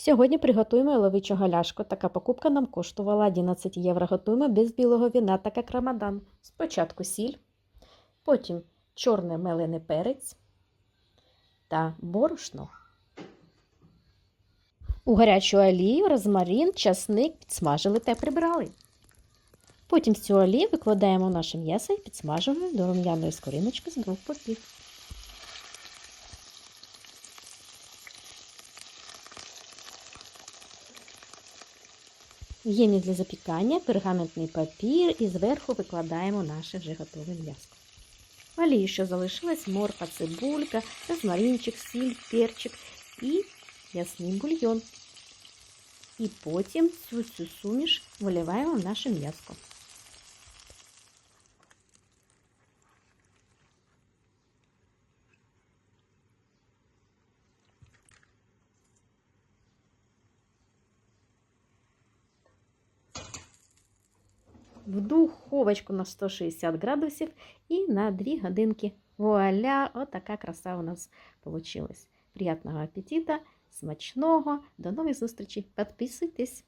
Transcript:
Сьогодні приготуємо яловичу галяшку. Така покупка нам коштувала 11 євро. Готуємо без білого віна, так як рамадан. Спочатку сіль, потім чорний мелений перець та борошно. У гарячу олію розмарин, часник підсмажили та прибрали. Потім з цю олію викладаємо наше м'ясо і підсмажуємо до рум'яної скориночки з двох боків. В для запікання пергаментний папір і зверху викладаємо наше вже готове м'ясо. В олії, що залишилась, морква, цибулька, розмаринчик, сіль, перчик і ясний бульйон. І потім цю цю суміш виливаємо в наше м'ясо. В духовочку на 160 градусів і на 2 годинки. Вуаля! Отака краса у нас вийшла. Приятного апетита, смачного, до нових зустрічей. Підписуйтесь!